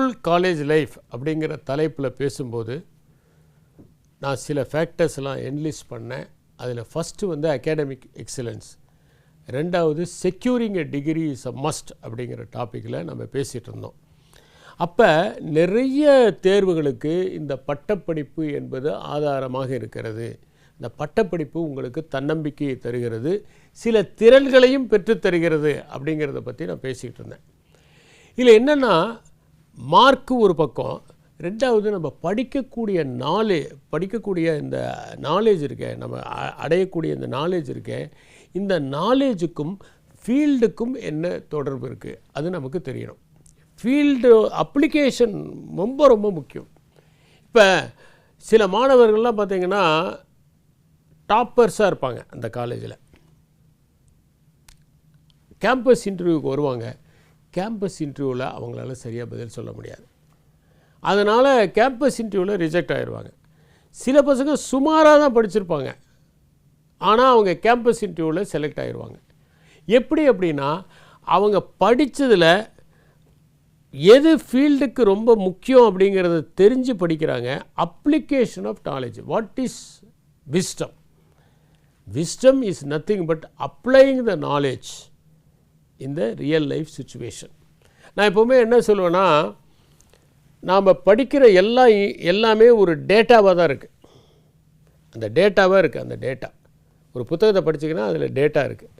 School college life அப்படிங்கிற தலைப்பில் பேசும்போது நான் சில ஃபேக்டர்ஸ்லாம் என்லிஸ்ட் பண்ணேன். அதில் ஃபஸ்ட்டு வந்து அகாடமிக் எக்ஸலன்ஸ் ரெண்டாவது securing a degree is a must அப்படிங்கிற டாப்பிக்கில் நம்ம பேசிகிட்டு இருந்தோம். அப்போ நிறைய தேர்வுகளுக்கு இந்த பட்டப்படிப்பு என்பது ஆதாரமாக இருக்கிறது. இந்த பட்டப்படிப்பு உங்களுக்கு தன்னம்பிக்கையை தருகிறது. சில திறன்களையும் பெற்றுத்தருகிறது அப்படிங்கிறத பற்றி நான் பேசிக்கிட்டு இருந்தேன். இதில் என்னென்னா மார்க்கு ஒரு பக்கம் ரெண்டாவது நம்ம படிக்கக்கூடிய நாலே படிக்கக்கூடிய இந்த நாலேஜ் இருக்கே நம்ம அ- அடையக்கூடிய இந்த நாலேஜ் இருக்கே இந்த நாலேஜுக்கும் ஃபீல்டுக்கும் என்ன தொடர்பு இருக்குது அது நமக்கு தெரியணும். ஃபீல்டு அப்ளிகேஷன் ரொம்ப ரொம்ப முக்கியம். இப்போ சில மாணவர்கள்லாம் பார்த்திங்கன்னா டாப்பர்ஸாக இருப்பாங்க அந்த காலேஜில் கேம்பஸ் இன்டர்வியூக்கு வருவாங்க. கேம்பஸ் இன்டர்வியூவில் அவங்களால சரியாக பதில் சொல்ல முடியாது. அதனால் கேம்பஸ் இன்டர்வியூவில் ரிஜெக்ட் ஆகிடுவாங்க சில பசங்க சுமாராக தான் படிச்சிருப்பாங்க. ஆனால் அவங்க கேம்பஸ் இன்டர்வியூவில் செலக்ட் ஆகிடுவாங்க எப்படி அப்படின்னா அவங்க படித்ததில் எது ஃபீல்டுக்கு ரொம்ப முக்கியம் அப்படிங்கிறத தெரிஞ்சு படிக்கிறாங்க. Application of knowledge what is wisdom wisdom is nothing but applying the knowledge இந்த ரியல் லைஃப் சுச்சுவேஷன் நான் எப்போவுமே என்ன சொல்லுவேன்னா நாம் படிக்கிற எல்லா இ- எல்லாமே ஒரு டேட்டாவாக தான் இருக்குது அந்த டேட்டாவாக இருக்குது அந்த டேட்டா. ஒரு புத்தகத்தை படிச்சிங்கன்னா அதில் டேட்டா இருக்குது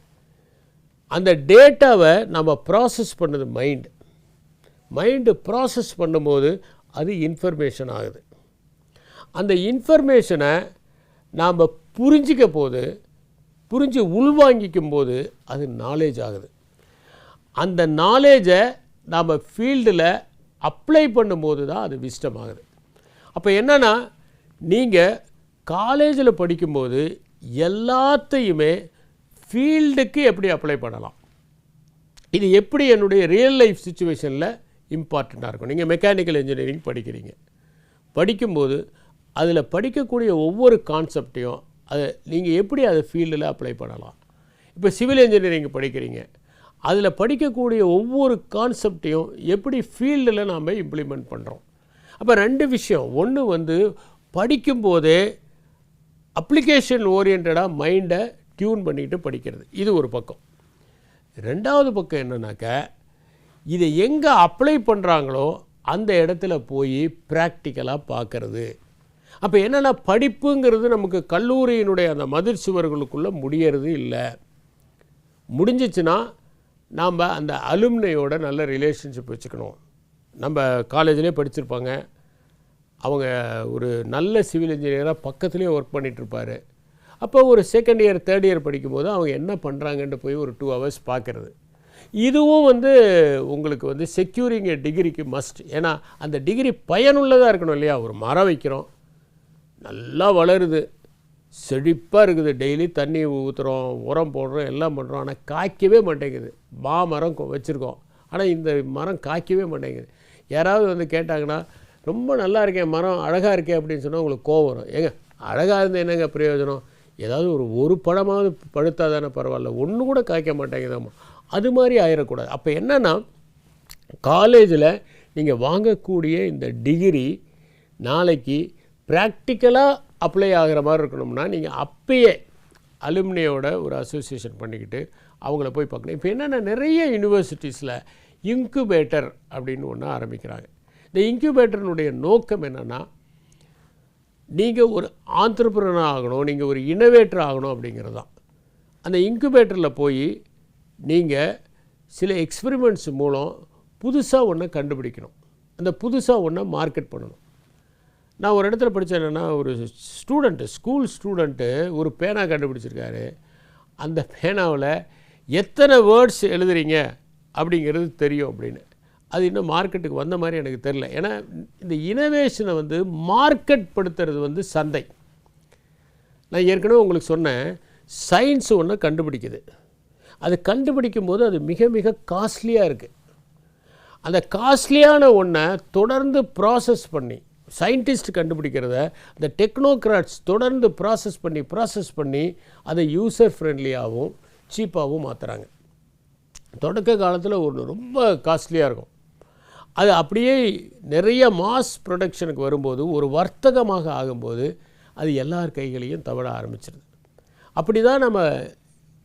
அந்த டேட்டாவை நம்ம ப்ராசஸ் பண்ணது மைண்டு மைண்டு ப்ராசஸ் பண்ணும்போது அது இன்ஃபர்மேஷன் ஆகுது. அந்த இன்ஃபர்மேஷனை நாம் புரிஞ்சிக்க போது புரிஞ்சு உள்வாங்கிக்கும் போது அது நாலேஜ் ஆகுது. அந்த நாலேஜை நாம் ஃபீல்டில் அப்ளை பண்ணும்போது தான் அது விஸ்டம் ஆகுது. அப்போ என்னென்னா நீங்கள் காலேஜில் படிக்கும்போது எல்லாத்தையுமே ஃபீல்டுக்கு எப்படி அப்ளை பண்ணலாம்? இது எப்படி என்னுடைய ரியல் லைஃப் சுச்சுவேஷனில் இம்பார்ட்டண்ட்டாக இருக்கும்? நீங்கள் மெக்கானிக்கல் இன்ஜினியரிங் படிக்கிறீங்க. படிக்கும்போது அதில் படிக்கக்கூடிய ஒவ்வொரு கான்செப்டையும் அதை நீங்கள் எப்படி அதை ஃபீல்டில் அப்ளை பண்ணலாம்? இப்போ சிவில் இன்ஜினியரிங் படிக்கிறீங்க. அதில் படிக்கக்கூடிய ஒவ்வொரு கான்செப்டையும் எப்படி ஃபீல்டில் நாம் இம்ப்ளிமெண்ட் பண்ணுறோம் அப்போ ரெண்டு விஷயம். ஒன்று வந்து படிக்கும்போதே அப்ளிகேஷன் ஓரியன்டாக மைண்டை டியூன் பண்ணிட்டு படிக்கிறது. இது ஒரு பக்கம். ரெண்டாவது பக்கம் என்னன்னாக்கா இதை எங்கே அப்ளை பண்ணுறாங்களோ அந்த இடத்துல போய் ப்ராக்டிக்கலாக பார்க்கறது அப்போ என்னென்னா படிப்புங்கிறது நமக்கு கல்லூரியினுடைய அந்த மதிர் சுவர்களுக்குள்ளே முடியறது இல்லை. முடிஞ்சிச்சுன்னா நாம் அந்த அலுமினையோட நல்ல ரிலேஷன்ஷிப் வச்சுக்கணும். நம்ம காலேஜ்லேயே படிச்சிருப்பாங்க. அவங்க ஒரு நல்ல சிவில் இன்ஜினியராக பக்கத்துலேயே ஒர்க் பண்ணிகிட்ருப்பார் அப்போ ஒரு செகண்ட் இயர் தேர்ட் இயர் படிக்கும்போது அவங்க என்ன பண்ணுறாங்கன்ட்டு போய் ஒரு டூ ஹவர்ஸ் பார்க்குறது இதுவும் வந்து உங்களுக்கு வந்து செக்யூரிங் டிகிரிக்கு மஸ்ட் ஏன்னா அந்த டிகிரி பயனுள்ளதாக இருக்கணும் இல்லையா? ஒரு மரம் வைக்கிறோம். நல்லா வளருது. செழிப்பாக இருக்குது. டெய்லி தண்ணி ஊற்றுறோம் உரம் போடுறோம் எல்லாம் பண்ணுறோம் ஆனால் காய்க்கவே மாட்டேங்குது. மாமரம் கொ- வச்சுருக்கோம். ஆனால் இந்த மரம் காய்க்கவே மாட்டேங்குது. யாராவது வந்து கேட்டாங்கன்னா ரொம்ப நல்லா இருக்கேன் மரம் அழகாக இருக்கே அப்படின்னு சொன்னால் உங்களுக்கு கோவம் வரும். ஏங்க அழகாக இருந்தால் என்னங்க பிரயோஜனம்? ஏதாவது ஒரு ஒரு பழமாவது பழுத்தா தானே பரவாயில்ல. ஒன்று கூட காய்க்க மாட்டேங்குதாம்மா அது மாதிரி ஆயிடக்கூடாது அப்போ என்னென்னா காலேஜில் நீங்கள் வாங்கக்கூடிய இந்த டிகிரி நாளைக்கு ப்ராக்டிக்கலாக அப்ளை ஆகிற மாதிரி இருக்கணும்னா நீங்கள் அப்பயே அலுமினியோட ஒரு அசோசியேஷன் பண்ணிக்கிட்டு அவங்கள போய் பார்க்கணும். இப்போ என்னென்னா நிறைய யூனிவர்சிட்டிஸில் இன்குபேட்டர் அப்படின்னு ஒன்று ஆரம்பிக்கிறாங்க. இந்த இன்குபேட்டர்னுடைய நோக்கம் என்னென்னா நீங்கள் ஒரு ஆந்திரபுரனாக ஆகணும் நீங்கள் ஒரு இனோவேட்டர் ஆகணும் அப்படிங்கிறது தான் அந்த இன்குபேட்டரில் போய் நீங்கள் சில எக்ஸ்பெரிமெண்ட்ஸ் மூலம் புதுசாக ஒன்றை கண்டுபிடிக்கணும். அந்த புதுசாக ஒன்றை மார்க்கெட் பண்ணணும். நான் ஒரு இடத்துல படித்தேன் என்னென்னா ஒரு ஸ்டூடெண்ட்டு ஸ்கூல் ஸ்டூடெண்ட்டு ஒரு பேனா கண்டுபிடிச்சிருக்காரு. அந்த பேனாவில் எத்தனை வேர்ட்ஸ் எழுதுறீங்க அப்படிங்கிறது தெரியும் அப்படின்னு. அது இன்னும் மார்க்கெட்டுக்கு வந்த மாதிரி எனக்கு தெரில ஏன்னா இந்த இனோவேஷனை வந்து மார்க்கெட் படுத்துறது வந்து சந்தை. நான் ஏற்கனவே உங்களுக்கு சொன்னேன் சயின்ஸ் ஒன்று கண்டுபிடிக்குது. அது கண்டுபிடிக்கும் போது அது மிக மிக காஸ்ட்லியாக இருக்குது அந்த காஸ்ட்லியான ஒன்றை தொடர்ந்து ப்ராசஸ் பண்ணி சயின்டிஸ்ட் கண்டுபிடிக்கிறத அந்த டெக்னோக்ராட்ஸ் தொடர்ந்து ப்ராசஸ் பண்ணி ப்ராசஸ் பண்ணி அதை யூசர் ஃப்ரெண்ட்லியாகவும் சீப்பாகவும் மாற்றுறாங்க தொடக்க காலத்தில் ஒன்று ரொம்ப காஸ்ட்லியாக இருக்கும். அது அப்படியே நிறைய மாஸ் ப்ரொடக்ஷனுக்கு வரும்போது ஒரு வர்த்தகமாக ஆகும்போது அது எல்லார் கைகளையும் தவழ ஆரம்பிச்சிருது. அப்படி தான் நம்ம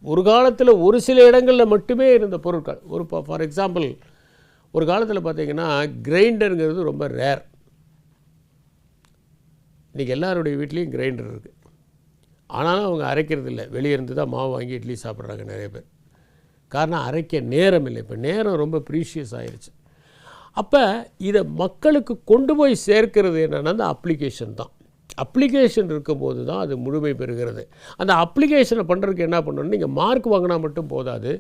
ஒரு காலத்தில் ஒரு சில இடங்களில் மட்டுமே இருந்த பொருட்கள். ஒரு ஃபார் எக்ஸாம்பிள் ஒரு காலத்தில் பார்த்திங்கன்னா கிரைண்டருங்கிறது ரொம்ப ரேர் இன்றைக்கி எல்லாருடைய வீட்லேயும் கிரைண்டர் இருக்குது ஆனாலும் அவங்க அரைக்கிறது இல்லை. வெளியே இருந்து தான் மாவு வாங்கி இட்லி சாப்பிட்றாங்க நிறைய பேர். காரணம் அரைக்க நேரம் இல்லை. இப்போ நேரம் ரொம்ப ப்ரீஷியஸ் ஆயிடுச்சு அப்போ இதை மக்களுக்கு கொண்டு போய் சேர்க்கிறது என்னென்னா அந்த அப்ளிகேஷன் தான். அப்ளிகேஷன் இருக்கும்போது தான் அது முழுமை பெறுகிறது. அந்த அப்ளிகேஷனை பண்ணுறதுக்கு என்ன பண்ணணும் நீங்கள் மார்க் வாங்கினா மட்டும் போதாது.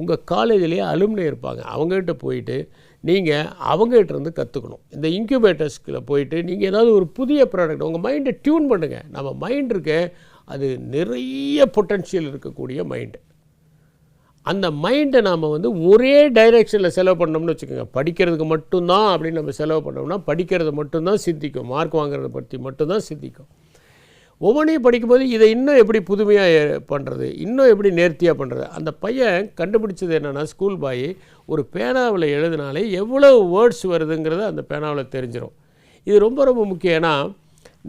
உங்கள் காலேஜ்லேயே அலுமினி இருப்பாங்க. அவங்ககிட்ட போயிட்டு நீங்கள் அவங்ககிட்ட இருந்து கற்றுக்கணும் இந்த இன்குபேட்டர்ஸ்கில் போயிட்டு நீங்கள் ஏதாவது ஒரு புதிய ப்ராடக்ட் உங்கள் மைண்டை டியூன் பண்ணுங்கள் நம்ம மைண்ட் இருக்க அது நிறைய பொட்டன்ஷியல் இருக்கக்கூடிய மைண்டு அந்த மைண்டை நாம் வந்து ஒரே டைரெக்ஷனில் செலவு பண்ணோம்னு வச்சுக்கோங்க. படிக்கிறதுக்கு மட்டும்தான் அப்படின்னு நம்ம செலவு பண்ணோம்னா படிக்கிறது மட்டும்தான் சித்திக்கும் மார்க் வாங்குறத பற்றி மட்டும்தான் சித்திக்கும் ஒவ்வொன்றையும் படிக்கும்போது இதை இன்னும் எப்படி புதுமையாக பண்ணுறது இன்னும் எப்படி நேர்த்தியாக பண்ணுறது அந்த பையன் கண்டுபிடிச்சது என்னென்னா ஸ்கூல் பாய் ஒரு பேனாவில் எழுதினாலே எவ்வளோ வேர்ட்ஸ் வருதுங்கிறத அந்த பேனாவில் தெரிஞ்சிடும் இது ரொம்ப ரொம்ப முக்கியம். ஏன்னா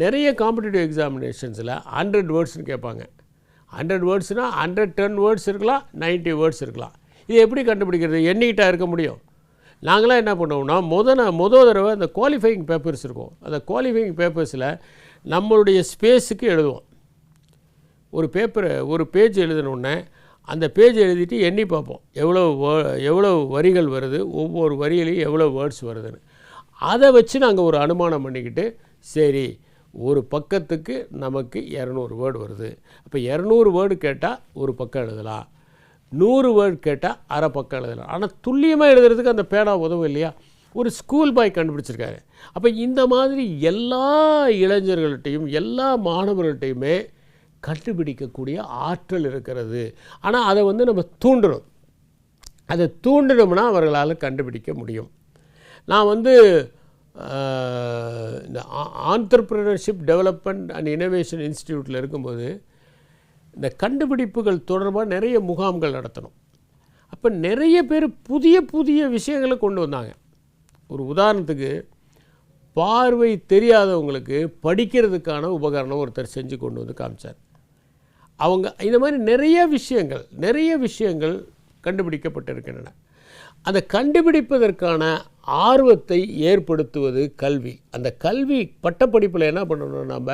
நிறைய காம்படிட்டிவ் எக்ஸாமினேஷன்ஸில் ஹண்ட்ரட் வேர்ட்ஸ்னு கேட்பாங்க. ஹண்ட்ரட் வேர்ட்ஸ்னால் ஹண்ட்ரட் டென் வேர்ட்ஸ் இருக்கலாம் 90 வேர்ட்ஸ் இருக்கலாம். இது எப்படி கண்டுபிடிக்கிறது? எண்ணிக்கிட்டா இருக்க முடியும். நாங்களாம் என்ன பண்ணுவோம்னா முத முதல் முத தடவை அந்த குவாலிஃபைங் பேப்பர்ஸ் இருக்கும். அந்த குவாலிஃபைங் பேப்பர்ஸில் நம்மளுடைய ஸ்பேஸுக்கு எழுதுவோம். ஒரு பேப்பரை ஒரு பேஜ் எழுதினோடனே அந்த பேஜ் எழுதிட்டு எண்ணி பார்ப்போம். எவ்வளோ எவ்வளோ வரிகள் வருது ஒவ்வொரு வரியிலையும் எவ்வளோ வேர்ட்ஸ் வருதுன்னு. அதை வச்சு நாங்கள் ஒரு அனுமானம் பண்ணிக்கிட்டு சரி ஒரு பக்கத்துக்கு நமக்கு இரநூறு வேர்டு வருது. அப்போ இரநூறு வேர்டு கேட்டால் ஒரு பக்கம் எழுதலாம். நூறு வேர்டு கேட்டால் அரை பக்கம் எழுதலாம். ஆனால் துல்லியமாக எழுதுறதுக்கு அந்த பேனா உதவும் இல்லையா? ஒரு ஸ்கூல் பாய் கண்டுபிடிச்சிருக்காரு. அப்போ இந்த மாதிரி எல்லா இளைஞர்கள்ட்டையும் எல்லா மாணவர்கள்ட்டையுமே கண்டுபிடிக்கக்கூடிய ஆற்றல் இருக்கிறது. ஆனால் அதை வந்து நம்ம தூண்டணும். அதை தூண்டினோம்னா அவர்களால் கண்டுபிடிக்க முடியும். நான் வந்து இந்த ஆண்டர்பிரினர்ஷிப் டெவலப்மெண்ட் அண்ட் இனோவேஷன் இன்ஸ்டிடியூட்டில் இருக்கும்போது இந்த கண்டுபிடிப்புகள் தொடர்பாக நிறைய முகாம்கள் நடத்தணும். அப்போ நிறைய பேர் புதிய புதிய விஷயங்களை கொண்டு வந்தாங்க. ஒரு உதாரணத்துக்கு பார்வை தெரியாதவங்களுக்கு படிக்கிறதுக்கான உபகரணம் ஒருத்தர் செஞ்சு கொண்டு வந்து காமிச்சார். அவங்க இந்த மாதிரி நிறைய விஷயங்கள் நிறைய விஷயங்கள் கண்டுபிடிக்கப்பட்டிருக்கின்றன. அந்த கண்டுபிடிப்பதற்கான ஆர்வத்தை ஏற்படுத்துவது கல்வி. அந்த கல்வி பட்டப்படிப்பில் என்ன பண்ணணும் நம்ம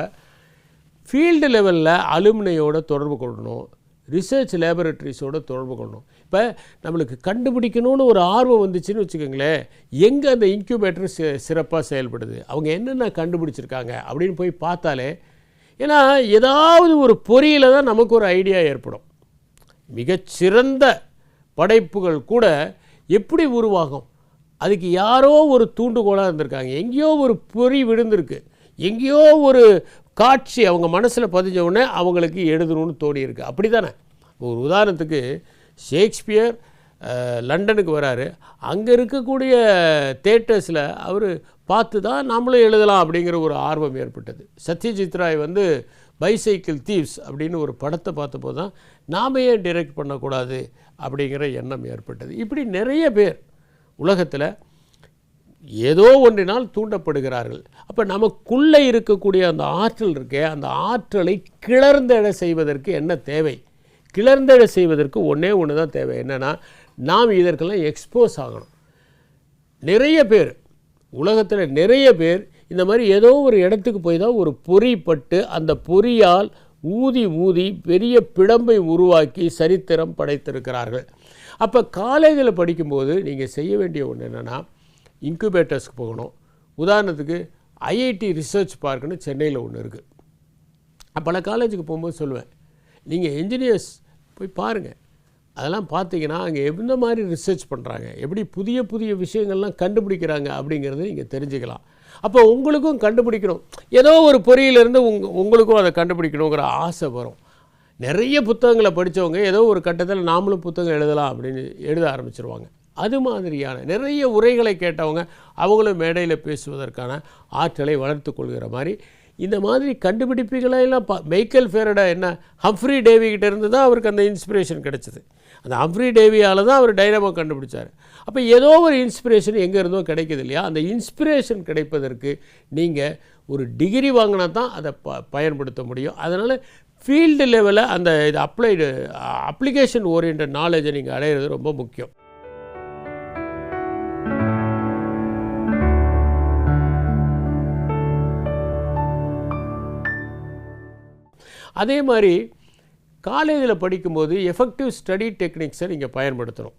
ஃபீல்டு லெவலில் அலுமினையோட தொடர்பு கொள்ளணும் ரிசர்ச் லேபரட்டரிஸோட தொடர்பு கொள்ளணும். இப்போ நம்மளுக்கு கண்டுபிடிக்கணும்னு ஒரு ஆர்வம் வந்துச்சுன்னு வச்சுக்கோங்களேன். எங்கே அந்த இன்க்யூபேட்டர் சி சிறப்பாக செயல்படுது? அவங்க என்னென்ன கண்டுபிடிச்சிருக்காங்க? அப்படின்னு போய் பார்த்தாலே ஏன்னா ஏதாவது ஒரு பொறியில் தான் நமக்கு ஒரு ஐடியா ஏற்படும். மிகச்சிறந்த படைப்புகள் கூட எப்படி உருவாகும்? அதுக்கு யாரோ ஒரு தூண்டுகோலாக இருந்திருக்காங்க. எங்கேயோ ஒரு பொறி விழுந்திருக்கு. எங்கேயோ ஒரு காட்சி அவங்க மனசில் பதிஞ்ச உடனே அவங்களுக்கு எழுதணும்னு தோணியிருக்கு. அப்படி தானே ஒரு உதாரணத்துக்கு ஷேக்ஸ்பியர் லண்டனுக்கு வராரு. அங்கே இருக்கக்கூடிய தேட்டர்ஸில் அவர் பார்த்து தான் நம்மளும் எழுதலாம் அப்படிங்கிற ஒரு ஆர்வம் ஏற்பட்டது. சத்யஜித் ராய் வந்து பைசைக்கிள் தீவ்ஸ் அப்படின்னு ஒரு படத்தை பார்த்தபோது தான் நாம் ஏன் டிரெக்ட் பண்ணக்கூடாது அப்படிங்கிற எண்ணம் ஏற்பட்டது. இப்படி நிறைய பேர் உலகத்தில் ஏதோ ஒன்றினால் தூண்டப்படுகிறார்கள். அப்போ நமக்குள்ளே இருக்கக்கூடிய அந்த ஆற்றல் இருக்கே அந்த ஆற்றலை கிளர்ந்தட செய்வதற்கு என்ன தேவை? கிளர்ந்தெழ செய்வதற்கு ஒன்றே ஒன்று தான் தேவை. என்னென்னா நாம் இதற்கெல்லாம் எக்ஸ்போஸ் ஆகணும். நிறைய பேர் உலகத்தில் நிறைய பேர் இந்த மாதிரி ஏதோ ஒரு இடத்துக்கு போய் தான் ஒரு பொறி பட்டு அந்த பொறியால் ஊதி ஊதி பெரிய பிடம்பை உருவாக்கி சரித்திரம் படைத்திருக்கிறார்கள். அப்போ காலேஜில் படிக்கும்போது நீங்கள் செய்ய வேண்டிய ஒன்று என்னென்னா இன்குபேட்டர்ஸ்க்கு போகணும். உதாரணத்துக்கு ஐஐடி ரிசர்ச் பார்க்குன்னு சென்னையில் ஒன்று இருக்குது பல காலேஜுக்கு போகும்போது சொல்லுவேன் நீங்கள் என்ஜினியர்ஸ் போய் பாருங்கள் அதெல்லாம் பார்த்தீங்கன்னா அங்கே எந்த மாதிரி ரிசர்ச் பண்ணுறாங்க எப்படி புதிய புதிய விஷயங்கள்லாம் கண்டுபிடிக்கிறாங்க அப்படிங்கிறத நீங்கள் தெரிஞ்சுக்கலாம். அப்போ உங்களுக்கும் கண்டுபிடிக்கணும். ஏதோ ஒரு பொறியிலிருந்து உங் உங்களுக்கும் அதை கண்டுபிடிக்கணுங்கிற ஆசை வரும். நிறைய புத்தகங்களை படித்தவங்க ஏதோ ஒரு கட்டத்தில் நாமளும் புத்தகம் எழுதலாம் அப்படின்னு எழுத ஆரம்பிச்சிருவாங்க. அது மாதிரியான நிறைய உரைகளை கேட்டவங்க அவங்களும் மேடையில் பேசுவதற்கான ஆற்றலை வளர்த்து கொள்கிற மாதிரி இந்த மாதிரி கண்டுபிடிப்புகளெல்லாம் பா மைக்கேல் ஃபேரடா என்ன ஹம்ஃப்ரி டேவிகிட்ட இருந்து தான் அவருக்கு அந்த இன்ஸ்பிரேஷன் கிடச்சிது. அந்த ஹம்ஃப்ரி டேவியால் தான் அவர் டைனமோ கண்டுபிடிச்சார். அப்போ ஏதோ ஒரு இன்ஸ்பிரேஷன் எங்கே இருந்தோ கிடைக்கிது இல்லையா? அந்த இன்ஸ்பிரேஷன் கிடைப்பதற்கு நீங்கள் ஒரு டிகிரி வாங்கினா தான் அதை ப பயன்படுத்த முடியும். அதனால் ஃபீல்டு லெவலில் அந்த இது அப்ளைடு அப்ளிகேஷன் ஓரியன்ட் நாலேஜை நீங்கள் அடையிறது ரொம்ப முக்கியம். அதே மாதிரி காலேஜில் படிக்கும்போது எஃபெக்டிவ் ஸ்டடி டெக்னிக்ஸை நீங்கள் பயன்படுத்தணும்.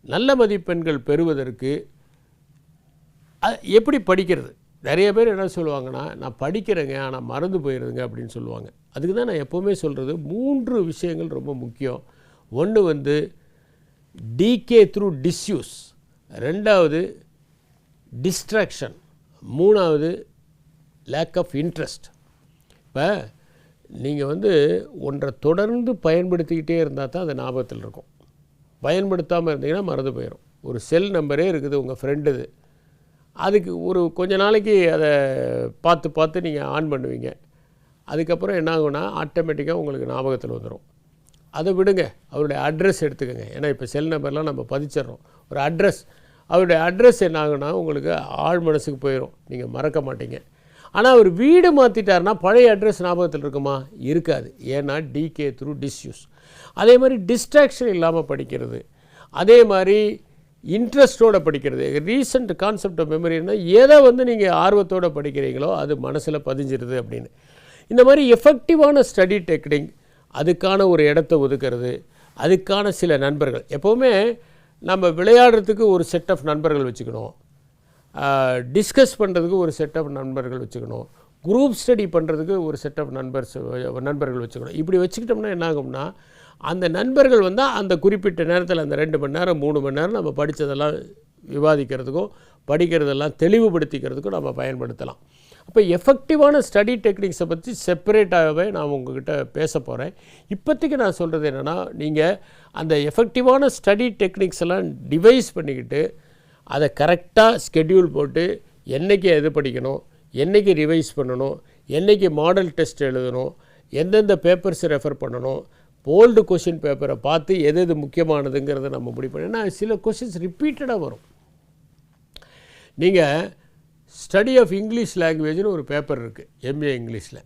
நல்ல மதிப்பெண்கள் பெறுவதற்கு எப்படி படிக்கிறது? நிறைய பேர் என்ன சொல்லுவாங்கன்னா நான் படிக்கிறேங்க ஆனால் மறந்து போயிடுதுங்க அப்படின்னு சொல்லுவாங்க. அதுக்கு தான் நான் எப்போவுமே சொல்கிறது மூன்று விஷயங்கள் ரொம்ப முக்கியம். ஒன்று வந்து டிகே த்ரூ டிஸ்யூஸ் ரெண்டாவது டிஸ்ட்ராக்ஷன் மூணாவது லேக் ஆஃப் இன்ட்ரெஸ்ட் இப்போ நீங்கள் வந்து ஒன்றை தொடர்ந்து பயன்படுத்திக்கிட்டே இருந்தால் தான் அது ஞாபகத்தில் இருக்கும். பயன்படுத்தாமல் இருந்தீங்கன்னா மறந்து போயிடும் ஒரு செல் நம்பரே இருக்குது உங்கள் ஃப்ரெண்டுது அதுக்கு ஒரு கொஞ்ச நாளைக்கு அதை பார்த்து பார்த்து நீங்கள் ஆன் பண்ணுவீங்க. அதுக்கப்புறம் என்ன ஆகும்னா ஆட்டோமேட்டிக்காக உங்களுக்கு ஞாபகத்தில் வந்துடும் அதை விடுங்க. அவருடைய அட்ரஸ் எடுத்துக்கோங்க. ஏன்னா இப்போ செல் நம்பர்லாம் நம்ம பதிச்சிடுறோம். ஒரு அட்ரஸ் அவருடைய அட்ரஸ் என்ன ஆகுனா உங்களுக்கு ஆழ் மனசுக்கு போயிடும் நீங்கள் மறக்க மாட்டீங்க. ஆனால் அவர் வீடு மாற்றிட்டாருன்னா பழைய அட்ரஸ் ஞாபகத்தில் இருக்குமா? இருக்காது. ஏன்னா டிகே த்ரூ டிஸ்யூஸ் அதே மாதிரி டிஸ்ட்ராக்ஷன் இல்லாமல் படிக்கிறது. அதே மாதிரி இன்ட்ரெஸ்ட்டோடு படிக்கிறது. ரீசெண்ட் கான்செப்ட் ஆஃப் மெமரினா எதை வந்து நீங்கள் ஆர்வத்தோட படிக்கிறீங்களோ அது மனசில் பதிஞ்சிருது அப்படின்னு. இந்த மாதிரி எஃபெக்டிவான ஸ்டடி டெக்னிக் அதுக்கான ஒரு இடத்த ஒதுக்கிறது அதுக்கான சில நண்பர்கள். எப்போவுமே நம்ம விளையாடுறதுக்கு ஒரு செட் ஆஃப் நண்பர்கள் வச்சுக்கணும். டிஸ்கஸ் பண்ணுறதுக்கு ஒரு செட் ஆஃப் நண்பர்கள் வச்சுக்கணும். குரூப் ஸ்டடி பண்ணுறதுக்கு ஒரு செட் ஆஃப் நண்பர்ஸ் நண்பர்கள் வச்சுக்கணும். இப்படி வச்சுக்கிட்டோம்னா என்ன ஆகும்னா அந்த நண்பர்கள் வந்தால் அந்த குறிப்பிட்ட நேரத்தில் அந்த ரெண்டு மணி நேரம் மூணு மணி நேரம் நம்ம படித்ததெல்லாம் விவாதிக்கிறதுக்கும் படிக்கிறதெல்லாம் தெளிவுபடுத்திக்கிறதுக்கும் நம்ம பயன்படுத்தலாம். அப்போ எஃபெக்டிவான ஸ்டடி டெக்னிக்ஸை பற்றி செப்பரேட்டாகவே நான் உங்ககிட்ட பேச போகிறேன் இப்போதைக்கு நான் சொல்கிறது என்னென்னா நீங்கள் அந்த எஃபெக்டிவான ஸ்டடி டெக்னிக்ஸ் எல்லாம் டிவைஸ் பண்ணிக்கிட்டு அதை கரெக்டாக ஸ்கெடியூல் போட்டு என்றைக்கு எது படிக்கணும் என்றைக்கு ரிவைஸ் பண்ணணும் என்றைக்கு மாடல் டெஸ்ட் எழுதணும் எந்தெந்த பேப்பர்ஸ் ரெஃபர் பண்ணணும் போல்டு கொஷின் பேப்பரை பார்த்து எது எது முக்கியமானதுங்கிறத நம்ம முடிவு ஏன்னா சில கொஷின்ஸ் ரிப்பீட்டடாக வரும். நீங்கள் ஸ்டடி ஆஃப் இங்கிலீஷ் லாங்குவேஜ்னு ஒரு பேப்பர் இருக்குது எம்ஏ இங்கிலீஷில்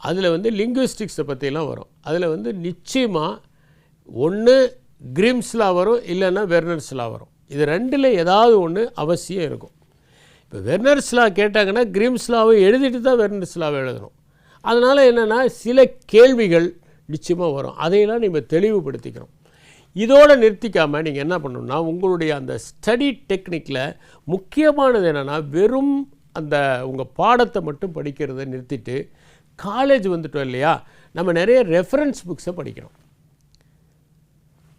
அதில் வந்து லிங்குவிஸ்டிக்ஸை பற்றிலாம் வரும். அதில் வந்து நிச்சயமாக ஒன்று கிரிம்ஸ்லாம் வரும் இல்லைன்னா வெர்னர்ஸ்லாம் வரும். இது ரெண்டில் ஏதாவது ஒன்று அவசியம் இருக்கும். இப்போ வெர்னர்ஸ்லா கேட்டாங்கன்னா கிரிம்ஸ்லாவை எழுதிட்டு தான் வெர்னர்ஸ்லாவை எழுதணும். அதனால் என்னென்னா சில கேள்விகள் நிச்சயமாக வரும். அதையெல்லாம் நீங்கள் தெளிவுபடுத்திக்கணும். இதோடு நிறுத்திக்காமல் நீங்கள் என்ன பண்ணணும்னா உங்களுடைய அந்த ஸ்டடி டெக்னிக்கில் முக்கியமானது என்னென்னா வெறும் அந்த உங்கள் பாடத்தை மட்டும் படிக்கிறத நிறுத்திட்டு காலேஜ் வந்துட்டோம் இல்லையா? நம்ம நிறைய ரெஃபரன்ஸ் புக்ஸை படிக்கணும்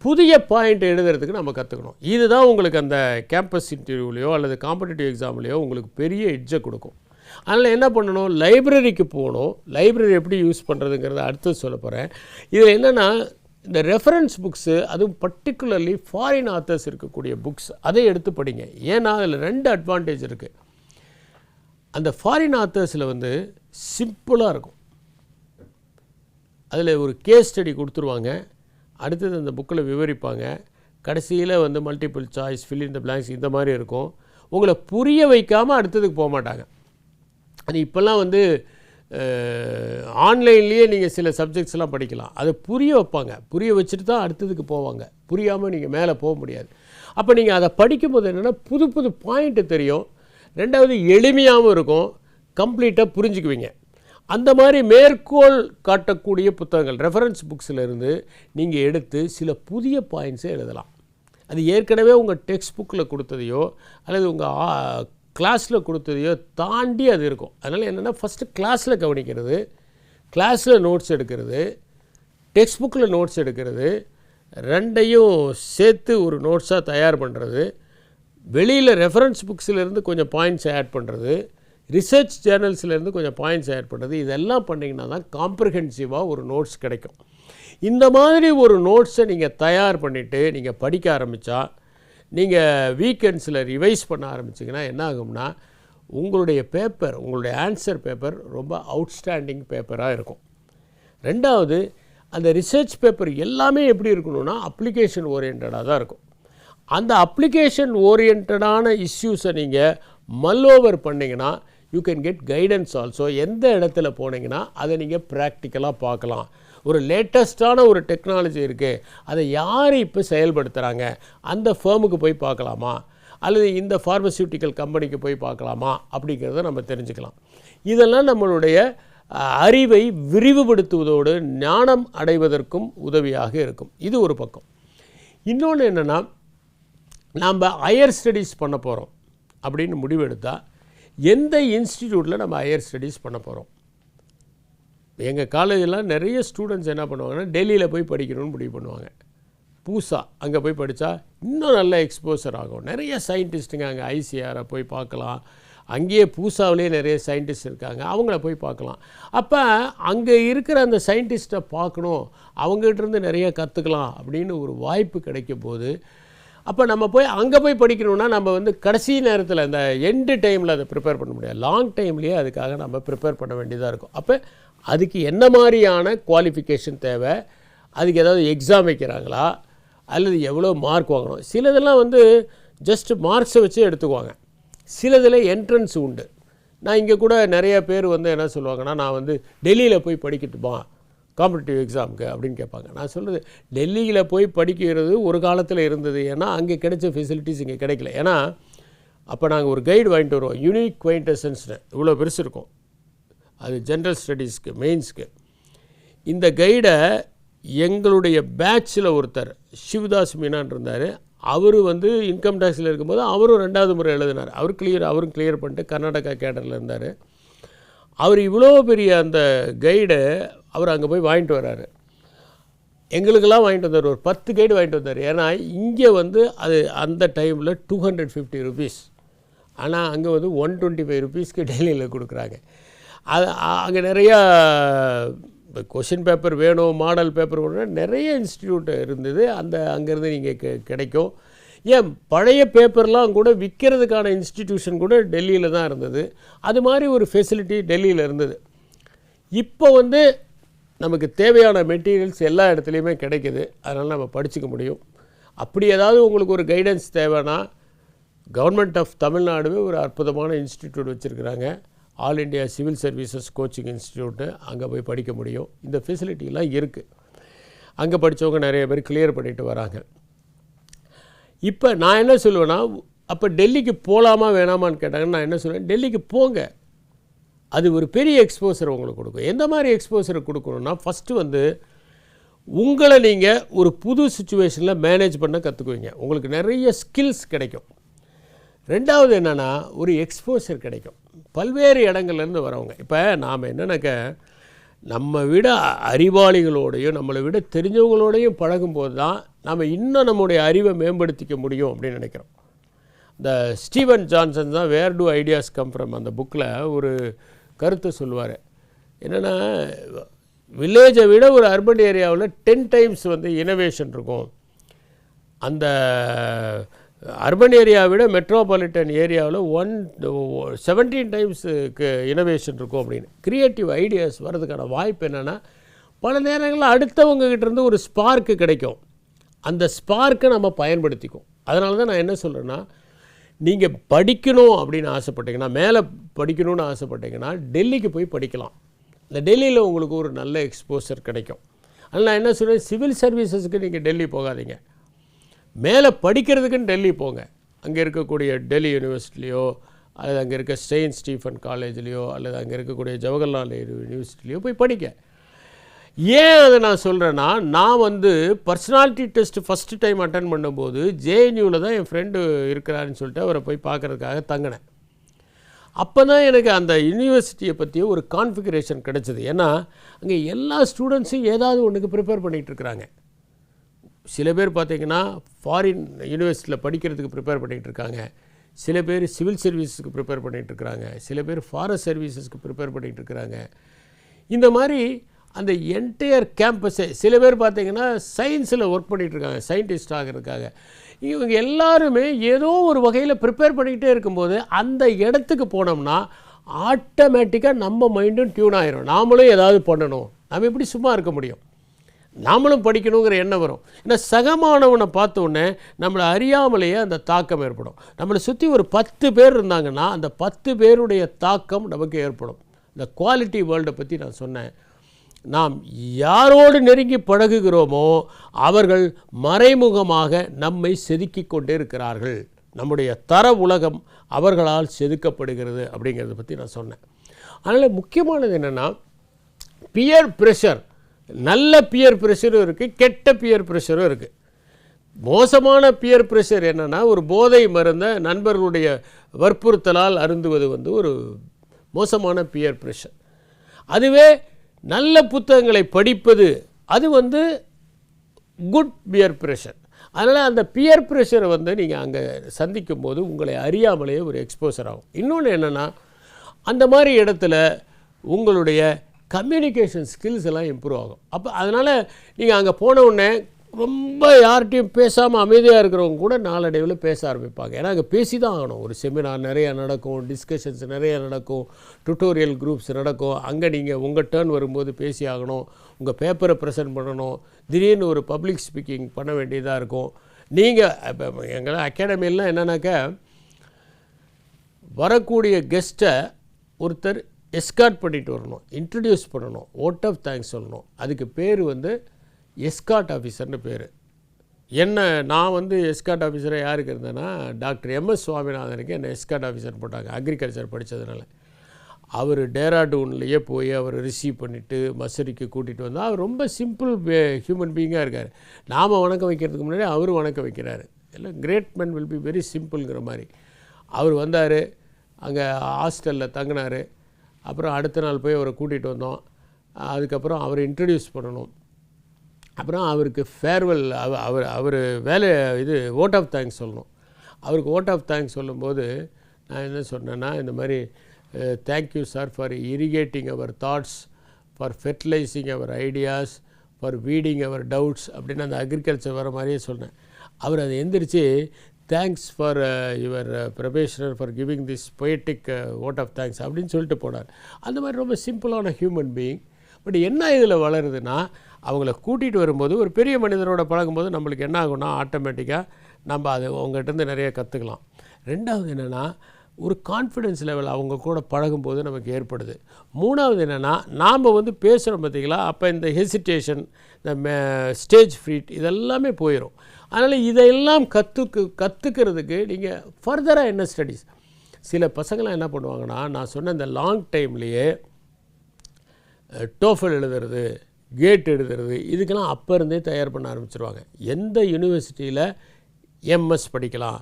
புதிய பாயிண்ட் எழுதுறதுக்கு நம்ம கற்றுக்கணும் இதுதான் உங்களுக்கு அந்த கேம்பஸ் இன்டர்வியூலையோ அல்லது காம்படிட்டிவ் எக்ஸாம்லேயோ உங்களுக்கு பெரிய எட்ஜை கொடுக்கும். அதனால் என்ன பண்ணணும்? லைப்ரரிக்கு போகணும். லைப்ரரி எப்படி யூஸ் பண்ணுறதுங்கிறத அடுத்து சொல்ல போகிறேன் இதில் என்னென்னா இந்த ரெஃபரன்ஸ் புக்ஸு அதுவும் பர்டிகுலர்லி ஃபாரின் ஆத்தர்ஸ் இருக்கக்கூடிய புக்ஸ் அதை எடுத்து படிங்க. ஏன்னா அதில் ரெண்டு அட்வான்டேஜ் இருக்குது அந்த ஃபாரின் ஆத்தர்ஸில் வந்து சிம்பிளாக இருக்கும். அதில் ஒரு கேஸ் ஸ்டடி கொடுத்துருவாங்க. அடுத்தது அந்த புக்கில் விவரிப்பாங்க. கடைசியில் வந்து multiple choice fill in the இந்த மாதிரி இருக்கும். உங்களை புரிய வைக்காமல் அடுத்ததுக்கு போக மாட்டாங்க. அது இப்போல்லாம் வந்து ஆன்லைன்லேயே நீங்கள் சில சப்ஜெக்ட்ஸ்லாம் படிக்கலாம். அதை புரிய வைப்பாங்க. புரிய வச்சுட்டு தான் அடுத்ததுக்கு போவாங்க. புரியாமல் நீங்கள் மேலே போக முடியாது. அப்போ நீங்கள் அதை படிக்கும்போது என்னென்னா புது புது பாயிண்ட்டு தெரியும். ரெண்டாவது எளிமையாகவும் இருக்கும். கம்ப்ளீட்டாக புரிஞ்சுக்குவீங்க. அந்த மாதிரி மேற்கோள் காட்டக்கூடிய புத்தகங்கள் ரெஃபரன்ஸ் புக்ஸில் இருந்து நீங்கள் எடுத்து சில புதிய பாயிண்ட்ஸை எழுதலாம். அது ஏற்கனவே உங்கள் டெக்ஸ்ட் புக்கில் கொடுத்ததையோ அல்லது உங்கள் கிளாஸில் கொடுத்ததையோ தாண்டி அது இருக்கும். அதனால் என்னென்னா ஃபஸ்ட்டு கிளாஸில் கவனிக்கிறது கிளாஸில் நோட்ஸ் எடுக்கிறது டெக்ஸ்ட் புக்கில் நோட்ஸ் எடுக்கிறது ரெண்டையும் சேர்த்து ஒரு நோட்ஸாக தயார் பண்ணுறது வெளியில் ரெஃபரன்ஸ் புக்ஸிலேருந்து கொஞ்சம் பாயிண்ட்ஸ் ஆட் பண்ணுறது ரிசர்ச் ஜேர்னல்ஸ்லேருந்து கொஞ்சம் பாயிண்ட்ஸ் ஆட் பண்ணுறது இதெல்லாம் பண்ணிங்கன்னா தான் காம்ப்ரிஹென்சிவாக ஒரு நோட்ஸ் கிடைக்கும். இந்த மாதிரி ஒரு நோட்ஸை நீங்கள் தயார் பண்ணிவிட்டு நீங்கள் படிக்க ஆரம்பித்தா நீங்கள் வீக்கெண்ட்ஸில் ரிவைஸ் பண்ண ஆரம்பிச்சிங்கன்னா என்ன ஆகும்னா உங்களுடைய பேப்பர் உங்களுடைய ஆன்சர் பேப்பர் ரொம்ப அவுட்ஸ்டாண்டிங் பேப்பராக இருக்கும். ரெண்டாவது அந்த ரிசர்ச் பேப்பர் எல்லாமே எப்படி இருக்கணும்னா அப்ளிகேஷன் ஓரியன்டாக தான் இருக்கும். அந்த அப்ளிகேஷன் ஓரியன்டான இஷ்யூஸை நீங்கள் மல்லோவர் பண்ணிங்கன்னா you can get guidance also எந்த இடத்துல போனீங்கன்னா அதை நீங்கள் ப்ராக்டிக்கலாக பார்க்கலாம். ஒரு லேட்டஸ்ட்டான ஒரு டெக்னாலஜி இருக்குது அதை யார் இப்போ செயல்படுத்துகிறாங்க அந்த ஃபேமுக்கு போய் பார்க்கலாமா? அல்லது இந்த ஃபார்மசியூட்டிக்கல் கம்பெனிக்கு போய் பார்க்கலாமா? அப்படிங்கிறத நம்ம தெரிஞ்சுக்கலாம். இதெல்லாம் நம்மளுடைய அறிவை விரிவுபடுத்துவதோடு ஞானம் அடைவதற்கும் உதவியாக இருக்கும். இது ஒரு பக்கம். இன்னொன்று என்னென்னா நாம் ஹையர் ஸ்டடீஸ் பண்ண போகிறோம் அப்படின்னு முடிவெடுத்தால் எந்த இன்ஸ்டிடியூட்டில் நம்ம ஹையர் ஸ்டடீஸ் பண்ண போகிறோம் எங்கள் காலேஜெலாம் நிறைய ஸ்டூடெண்ட்ஸ் என்ன பண்ணுவாங்கன்னா டெல்லியில் போய் படிக்கணும்னு முடிவு பண்ணுவாங்க. பூசா அங்கே போய் படித்தா இன்னும் நல்ல எக்ஸ்போசர் ஆகும். நிறைய சயின்டிஸ்ட்டுங்க அங்கே ஐசிஆரை போய் பார்க்கலாம். அங்கேயே பூசாவிலே நிறைய சயின்டிஸ்ட் இருக்காங்க. அவங்கள போய் பார்க்கலாம். அப்போ அங்கே இருக்கிற அந்த சயின்டிஸ்ட்டை பார்க்கணும். அவங்ககிட்ட இருந்து நிறைய கற்றுக்கலாம் அப்படின்னு ஒரு வாய்ப்பு கிடைக்கும் போது அப்போ நம்ம போய் அங்கே போய் படிக்கணும்னா நம்ம வந்து கடைசி நேரத்தில் அந்த எண்டு டைமில் அதை ப்ரிப்பேர் பண்ண முடியாது. லாங் டைம்லேயே அதுக்காக நம்ம ப்ரிப்பேர் பண்ண வேண்டியதாக இருக்கும். அப்போ அதுக்கு என்ன மாதிரியான குவாலிஃபிகேஷன் தேவை? அதுக்கு ஏதாவது எக்ஸாம் வைக்கிறாங்களா? அல்லது எவ்வளோ மார்க் வாங்கணும்? சிலதெல்லாம் வந்து ஜஸ்ட் மார்க்ஸை வச்சு எடுத்துக்குவாங்க. சிலதில் என்ட்ரன்ஸ் உண்டு. நான் இங்கே கூட நிறைய பேர் வந்து என்ன சொல்லுவாங்கன்னா நான் வந்து டெல்லியில் போய் படிக்கட்டுமா? காம்படிட்டிவ் எக்ஸாமுக்கு அப்படின்னு கேட்பாங்க. நான் சொல்கிறது டெல்லியில் போய் படிக்கிறது ஒரு காலத்தில் இருந்தது. ஏன்னா அங்கே கிடைச்ச ஃபெசிலிட்டிஸ் இங்கே கிடைக்கல. ஏன்னா அப்போ நாங்கள் ஒரு கைடு வாங்கிட்டு வருவோம். யூனிக் குவைண்டசன்ஸ்னு இவ்வளோ பெருசு இருக்கும். அது ஜென்ரல் ஸ்டடீஸ்க்கு மெயின்ஸ்க்கு இந்த கைடை எங்களுடைய பேட்சில் ஒருத்தர் சிவதாஸ் மீனான் இருந்தார். அவர் வந்து இன்கம் டேக்ஸில் இருக்கும்போது அவரும் ரெண்டாவது முறை எழுதினார். அவர் கிளியர் அவரும் கிளியர் பண்ணிட்டு கர்நாடகா கேடரில் இருந்தார். அவர் இவ்வளோ பெரிய அந்த கைடை அவர் அங்கே போய் வாங்கிட்டு வர்றாரு. எங்களுக்கெல்லாம் வாங்கிட்டு வந்தார். ஒரு பத்து கைடு வாங்கிட்டு வந்தார். ஏன்னா இங்கே வந்து அது அந்த டைமில் டூ ஹண்ட்ரட் ஃபிஃப்டி ருபீஸ் ஆனால் அங்கே வந்து ஒன் டுவெண்ட்டி ஃபைவ் ருபீஸ்க்கு டெல்லியில் கொடுக்குறாங்க. அது அங்கே நிறையா கொஷின் பேப்பர் வேணும் மாடல் பேப்பர் வேணும் நிறைய இன்ஸ்டிடியூட் இருந்தது. அந்த அங்கேருந்து நீங்கள் கெ கிடைக்கும். ஏன் பழைய பேப்பர்லாம் கூட விற்கிறதுக்கான இன்ஸ்டிடியூஷன் கூட டெல்லியில் தான் இருந்தது. அது மாதிரி ஒரு ஃபெசிலிட்டி டெல்லியில் இருந்தது. இப்போ வந்து நமக்கு தேவையான மெட்டீரியல்ஸ் எல்லா இடத்துலையுமே கிடைக்குது. அதனால் நம்ம படிச்சுக்க முடியும். அப்படி ஏதாவது உங்களுக்கு ஒரு கைடன்ஸ் தேவைன்னா கவர்மெண்ட் ஆஃப் தமிழ்நாடுவே ஒரு அற்புதமான இன்ஸ்டிடியூட் வச்சுருக்கிறாங்க. All India civil services coaching institute அங்கே போய் படிக்க முடியும். இந்த ஃபெசிலிட்டிலாம் இருக்குது அங்கே படித்தவங்க நிறைய பேர் கிளியர் பண்ணிட்டு வராங்க. இப்போ நான் என்ன சொல்லுவேன்னா அப்போ டெல்லிக்கு போகலாமா வேணாமான்னு கேட்டாங்கன்னு நான் என்ன சொல்லுவேன் டெல்லிக்கு போங்க. அது ஒரு பெரிய எக்ஸ்போசர் உங்களுக்கு கொடுக்கும். எந்த மாதிரி எக்ஸ்போசர் கொடுக்கணும்னா ஃபஸ்ட்டு வந்து உங்களை நீங்கள் ஒரு புது சுச்சுவேஷனில் மேனேஜ் பண்ண கற்றுக்குவீங்க உங்களுக்கு நிறைய ஸ்கில்ஸ் கிடைக்கும். ரெண்டாவது என்னென்னா ஒரு எக்ஸ்போசர் கிடைக்கும். பல்வேறு இடங்கள்லேருந்து வரவங்க இப்போ நாம் என்னென்னாக்க நம்ம விட அறிவாளிகளோடையும் நம்மளை விட தெரிஞ்சவங்களோடையும் பழகும்போது தான் நம்ம இன்னும் நம்முடைய அறிவை மேம்படுத்திக்க முடியும் அப்படின்னு நினைக்கிறோம். இந்த ஸ்டீவன் ஜான்சன் தான் where do ideas come from அந்த புக்கில் ஒரு கருத்தை சொல்லுவார். என்னென்னா வில்லேஜை விட ஒரு அர்பன் ஏரியாவில் டென் டைம்ஸ் வந்து இனோவேஷன் இருக்கும். அந்த அர்பன் ஏரியாவை விட மெட்ரோபாலிட்டன் ஏரியாவில் ஒன் செவன்டீன் டைம்ஸுக்கு இனோவேஷன் இருக்கும் அப்படின்னு. க்ரியேட்டிவ் ஐடியாஸ் வர்றதுக்கான வாய்ப்பு என்னென்னா பல நேரங்களில் அடுத்தவங்க ஒரு ஸ்பார்க்கு கிடைக்கும். அந்த ஸ்பார்க்கை நம்ம பயன்படுத்திக்கும். அதனால தான் நான் என்ன சொல்கிறேன்னா நீங்கள் படிக்கணும் அப்படின்னு ஆசைப்பட்டீங்கன்னா மேலே படிக்கணும்னு ஆசைப்பட்டீங்கன்னா டெல்லிக்கு போய் படிக்கலாம். இந்த டெல்லியில் உங்களுக்கு ஒரு நல்ல எக்ஸ்போசர் கிடைக்கும். அதனால் நான் என்ன சொல்கிறேன் சிவில் சர்வீசஸ்க்கு நீங்கள் டெல்லி போகாதீங்க. மேலே படிக்கிறதுக்குன்னு டெல்லி போங்க. அங்கே இருக்கக்கூடிய டெல்லி யூனிவர்சிட்டிலையோ அல்லது அங்கே இருக்க செயின்ட் ஸ்டீஃபன் காலேஜ்லேயோ அல்லது அங்கே இருக்கக்கூடிய ஜவஹர்லால் நேரு யூனிவர்சிட்டிலையோ போய் படிக்க ஏன் அதை நான் சொல்கிறேன்னா நான் வந்து personality test first time attend பண்ணும்போது ஜேஎன்யூவில் தான் என் ஃப்ரெண்டு இருக்கிறாருன்னு சொல்லிட்டு அவரை போய் பார்க்குறதுக்காக தங்கினேன். அப்போ தான் எனக்கு அந்த யூனிவர்சிட்டியை பற்றி ஒரு கான்ஃபிகரேஷன் கிடச்சிது. ஏன்னா அங்கே எல்லா ஸ்டூடெண்ட்ஸும் ஏதாவது ஒன்றுக்கு ப்ரிப்பேர் பண்ணிகிட்டு இருக்கிறாங்க சில பேர் பார்த்தீங்கன்னா ஃபாரின் யூனிவர்சிட்டியில் படிக்கிறதுக்கு ப்ரிப்பேர் பண்ணிகிட்டு இருக்காங்க. சில பேர் சிவில் சர்வீஸுக்கு ப்ரிப்பேர் பண்ணிகிட்டு இருக்கிறாங்க சில பேர் ஃபாரஸ்ட் சர்வீசஸ்க்கு ப்ரிப்பேர் பண்ணிகிட்டு இருக்கிறாங்க இந்த மாதிரி அந்த என்டையர் கேம்பஸை சில பேர் பார்த்தீங்கன்னா சயின்ஸில் ஒர்க் பண்ணிகிட்டு இருக்காங்க சயின்டிஸ்ட் ஆகிறதுக்காக. இவங்க எல்லாருமே ஏதோ ஒரு வகையில் ப்ரிப்பேர் பண்ணிக்கிட்டே இருக்கும்போது அந்த இடத்துக்கு போனோம்னா ஆட்டோமேட்டிக்காக நம்ம மைண்டும் டியூன் ஆயிரும். நாமளும் ஏதாவது பண்ணணும். நம்ம எப்படி சும்மா இருக்க முடியும்? நாமளும் படிக்கணுங்கிற எண்ணம் வரும். ஏன்னா சகமானவனை பார்த்த நம்மளை அறியாமலேயே அந்த தாக்கம் ஏற்படும். நம்மளை சுற்றி ஒரு பத்து பேர் இருந்தாங்கன்னா அந்த பத்து பேருடைய தாக்கம் நமக்கு ஏற்படும். இந்த குவாலிட்டி வேர்ல்டை பற்றி நான் சொன்னேன். நாம் யாரோடு நெருங்கி பழகுகிறோமோ அவர்கள் மறைமுகமாக நம்மை செதுக்கி கொண்டே இருக்கிறார்கள் நம்முடைய தர உலகம் அவர்களால் செதுக்கப்படுகிறது அப்படிங்கிறத பற்றி நான் சொன்னேன். அதனால் முக்கியமானது என்னென்னா பியர் ப்ரெஷர் நல்ல பியர் ப்ரெஷரும் இருக்குது கெட்ட பியர் ப்ரெஷரும் இருக்குது மோசமான பியர் ப்ரெஷர் என்னென்னா ஒரு போதை மருந்த நண்பர்களுடைய வற்புறுத்தலால் அருந்துவது வந்து ஒரு மோசமான பியர் ப்ரெஷர் அதுவே நல்ல புத்தகங்களை படிப்பது அது வந்து குட் பியர் ப்ரெஷர் அதனால் அந்த பியர் ப்ரெஷரை வந்து நீங்கள் அங்கே சந்திக்கும் போது உங்களை அறியாமலேயே ஒரு எக்ஸ்போசர் ஆகும். இன்னொன்று என்னென்னா அந்த மாதிரி இடத்துல உங்களுடைய கம்யூனிகேஷன் ஸ்கில்ஸ் எல்லாம் இம்ப்ரூவ் ஆகும். அப்போ அதனால் நீங்கள் அங்கே போன உடனே ரொம்ப யார்கிட்டையும் பேசாமல் அமைதியாக இருக்கிறவங்க கூட நாளடைவில் பேச ஆரம்பிப்பாங்க. ஏன்னா அங்கே பேசி தான் ஆகணும். ஒரு செமினார் நிறையா நடக்கும் டிஸ்கஷன்ஸ் நிறையா நடக்கும் டுட்டோரியல் குரூப்ஸ் நடக்கும். அங்கே நீங்கள் உங்கள் டேர்ன் வரும்போது பேசி ஆகணும். உங்கள் பேப்பரை ப்ரெசென்ட் பண்ணணும். திடீர்னு ஒரு பப்ளிக் ஸ்பீக்கிங் பண்ண வேண்டியதாக இருக்கும். நீங்கள் எங்களை அகாடமிலாம் என்னன்னாக்கா வரக்கூடிய கெஸ்ட்டை ஒருத்தர் எஸ்கார்ட் பண்ணிட்டு வரணும். இன்ட்ரடியூஸ் பண்ணணும். ஓட் ஆஃப் தேங்க்ஸ் சொல்லணும். அதுக்கு பேர் வந்து எஸ்கார்ட் ஆஃபீஸர்னு பேர். என்ன நான் வந்து எஸ்கார்ட் ஆஃபீஸராக யாருக்கு இருந்தேன்னா டாக்டர் எம்எஸ் சுவாமிநாதனுக்கு என்னை எஸ்கார்ட் ஆஃபீஸர் போட்டாங்க அக்ரிகல்ச்சர் படித்ததுனால அவர் டேராடூன்லேயே போய் அவர் ரிசீவ் பண்ணிவிட்டு மசூரிக்கு கூட்டிகிட்டு வந்தால் அவர் ரொம்ப சிம்பிள் ஹியூமன் பீயிங்காக இருக்கார். நாம் வணக்கம் வைக்கிறதுக்கு முன்னாடி அவர் வணக்கம் வைக்கிறார். எல்லாம் great man will be very சிம்பிள்ங்கிற மாதிரி. அவர் வந்தார் அங்கே ஹாஸ்டலில் தங்கினார். அப்புறம் அடுத்த நாள் போய் அவரை கூட்டிகிட்டு வந்தோம். அதுக்கப்புறம் அவரை இன்ட்ரடியூஸ் பண்ணணும். அப்புறம் அவருக்கு ஃபேர்வெல் அவர் அவர் அவர் வேலை இது ஓட் ஆஃப் தேங்க்ஸ் சொல்லணும். அவருக்கு ஓட் ஆஃப் தேங்க்ஸ் சொல்லும்போது நான் என்ன சொன்னேன்னா இந்த மாதிரி thank you sir for irrigating our thoughts for fertilising our ideas for weeding our doubts அப்படின்னு அந்த அக்ரிகல்ச்சர் வர மாதிரியே சொன்னேன். அவர் அதை எந்திரிச்சு thanks for your probationer for giving this poetic ode of thanks அப்படின்னு சொல்லிட்டு போனார். அந்த மாதிரி ரொம்ப சிம்பிளான ஹியூமன் பீயிங் பட் என்ன இதில் வளருதுன்னா அவங்கள கூட்டிகிட்டு வரும்போது ஒரு பெரிய மனிதரோட பழகும்போது நம்மளுக்கு என்ன ஆகும்னா ஆட்டோமேட்டிக்காக நம்ம அது அவங்ககிட்டருந்து நிறைய கற்றுக்கலாம் ரெண்டாவது என்னென்னா ஒரு கான்ஃபிடென்ஸ் லெவல் அவங்க கூட பழகும்போது நமக்கு ஏற்படுது. மூணாவது என்னென்னா நாம் வந்து பேசுகிறோம் பார்த்தீங்களா அப்போ இந்த ஹெசிடேஷன் இந்த மே ஸ்டேஜ் ஃப்ரீட் இதெல்லாமே போயிடும் அதனால் இதையெல்லாம் கற்றுக்கு கற்றுக்கிறதுக்கு நீங்கள் ஃபர்தராக என்ன ஸ்டடீஸ் சில பசங்களாம் என்ன பண்ணுவாங்கன்னா நான் சொன்ன இந்த லாங் டைம்லேயே டோஃபல் எழுதுறது கேட் எழுதுறது இதுக்கெல்லாம் அப்போ இருந்தே தயார் பண்ண ஆரம்பிச்சிருவாங்க. எந்த யூனிவர்சிட்டியில் எம்எஸ் படிக்கலாம்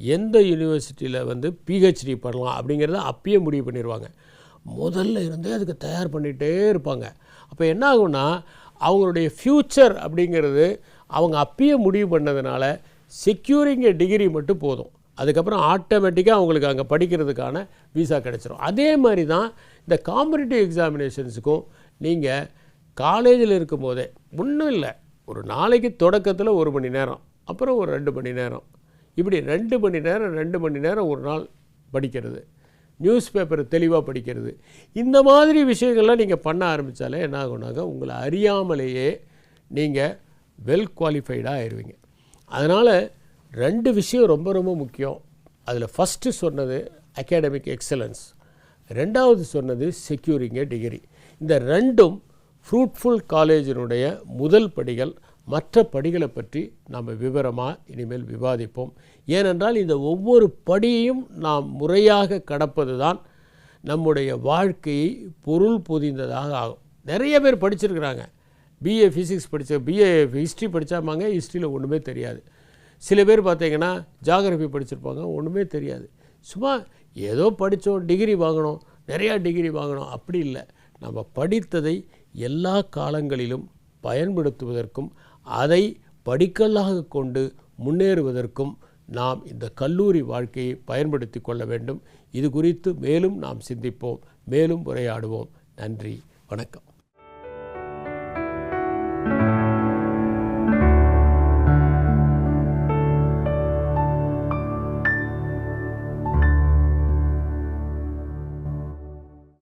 எந்த யூனிவர்சிட்டியில் வந்து பிஹெச்டி பண்ணலாம் அப்படிங்கிறத அப்பயே முடிவு பண்ணிடுவாங்க முதல்ல இருந்தே அதுக்கு தயார் பண்ணிகிட்டே இருப்பாங்க. அப்போ என்ன ஆகும்னா அவங்களுடைய ஃப்யூச்சர் அப்படிங்கிறது அவங்க அப்பயே முடிவு பண்ணதுனால செக்யூரிங் டிகிரி மட்டும் போதும். அதுக்கப்புறம் ஆட்டோமேட்டிக்காக அவங்களுக்கு அங்கே படிக்கிறதுக்கான விசா கிடச்சிரும். அதே மாதிரி தான் இந்த காம்படிட்டிவ் எக்ஸாமினேஷன்ஸுக்கும் நீங்கள் காலேஜில் இருக்கும் போதே ஒன்றும் இல்லை. ஒரு நாளைக்கு தொடக்கத்தில் ஒரு மணி நேரம் அப்புறம் ஒரு ரெண்டு மணி நேரம். இப்படி ரெண்டு மணி நேரம் ரெண்டு மணி நேரம் ஒரு நாள் படிக்கிறது. நியூஸ் பேப்பரை தெளிவாக படிக்கிறது. இந்த மாதிரி விஷயங்கள்லாம் நீங்கள் பண்ண ஆரம்பித்தாலே என்ன ஆகுனாக்க உங்களை அறியாமலேயே நீங்கள் வெல் குவாலிஃபைடாக ஆயிடுவீங்க அதனால் ரெண்டு விஷயம் ரொம்ப ரொம்ப முக்கியம். அதில் ஃபஸ்ட்டு சொன்னது அகாடமிக் எக்ஸலன்ஸ் ரெண்டாவது சொன்னது செக்யூரிங்க டிகிரி இந்த ரெண்டும் ஃப்ரூட்ஃபுல் காலேஜினுடைய முதல் படிகள் மற்ற படிகளை பற்றி நாம் விவரமாக இனிமேல் விவாதிப்போம். ஏனென்றால் இந்த ஒவ்வொரு படியையும் நாம் முறையாக கடப்பது தான் நம்முடைய வாழ்க்கையை பொருள் புதிந்ததாக ஆகும். நிறைய பேர் படிச்சிருக்கிறாங்க. பிஏ ஃபிசிக்ஸ் படித்த பிஏ ஹிஸ்ட்ரி படித்தாமாங்க ஹிஸ்ட்ரியில் ஒன்றுமே தெரியாது. சில பேர் பார்த்தீங்கன்னா ஜாகிரபி படிச்சிருப்பாங்க ஒன்றுமே தெரியாது. சும்மா ஏதோ படித்தோம் டிகிரி வாங்கணும் நிறையா டிகிரி வாங்கணும் அப்படி இல்லை. நம்ம படித்ததை எல்லா காலங்களிலும் பயன்படுத்துவதற்கும் அதை படிக்கல்லாக கொண்டு முன்னேறுவதற்கும் நாம் இந்த கல்லூரி வாழ்க்கையை பயன்படுத்தி கொள்ள வேண்டும். இது குறித்து மேலும் நாம் சிந்திப்போம் மேலும் உரையாடுவோம். நன்றி வணக்கம்.